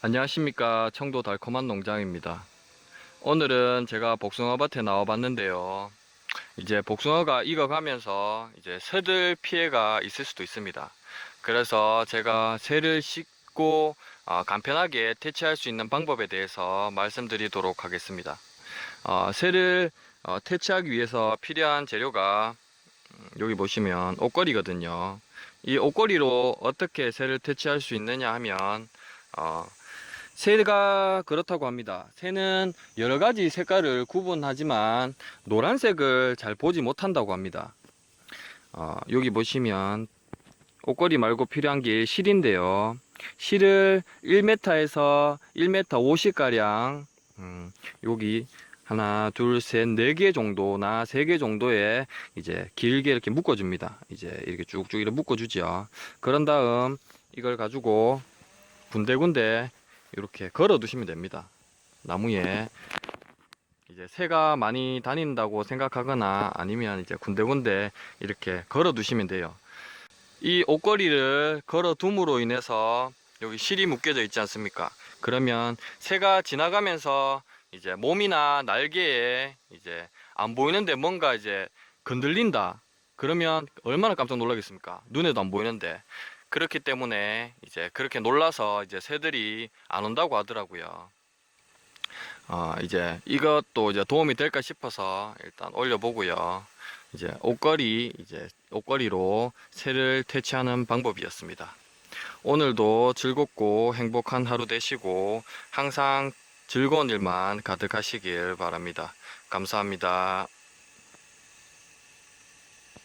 안녕하십니까. 청도 달콤한 농장입니다. 오늘은 제가 복숭아밭에 나와 봤는데요. 이제 복숭아가 익어가면서 이제 새들 피해가 있을 수도 있습니다. 그래서 제가 새를 씻고 어, 간편하게 퇴치할 수 있는 방법에 대해서 말씀드리도록 하겠습니다. 어, 새를 어, 퇴치하기 위해서 필요한 재료가 음, 여기 보시면 옷걸이거든요. 이 옷걸이로 어떻게 새를 퇴치할 수 있느냐 하면 어, 새가 그렇다고 합니다. 새는 여러 가지 색깔을 구분하지만 노란색을 잘 보지 못한다고 합니다. 어, 여기 보시면 옷걸이 말고 필요한 게 실인데요. 실을 1m에서 1m 50가량 음, 여기 하나, 둘, 셋, 네 개 정도나 세 개 정도에 이제 길게 이렇게 묶어줍니다. 이제 이렇게 쭉쭉 이렇게 묶어주죠. 그런 다음 이걸 가지고 군데군데 이렇게 걸어 두시면 됩니다. 나무에 이제 새가 많이 다닌다고 생각하거나 아니면 이제 군데군데 이렇게 걸어 두시면 돼요. 이 옷걸이를 걸어 둠으로 인해서 여기 실이 묶여져 있지 않습니까? 그러면 새가 지나가면서 이제 몸이나 날개에 이제 안 보이는데 뭔가 이제 건들린다. 그러면 얼마나 깜짝 놀라겠습니까? 눈에도 안 보이는데. 그렇기 때문에 이제 그렇게 놀라서 이제 새들이 안 온다고 하더라고요. 어, 이제 이것도 이제 도움이 될까 싶어서 일단 올려보고요. 이제 옷걸이, 이제 옷걸이로 새를 퇴치하는 방법이었습니다. 오늘도 즐겁고 행복한 하루 되시고 항상 즐거운 일만 가득하시길 바랍니다. 감사합니다.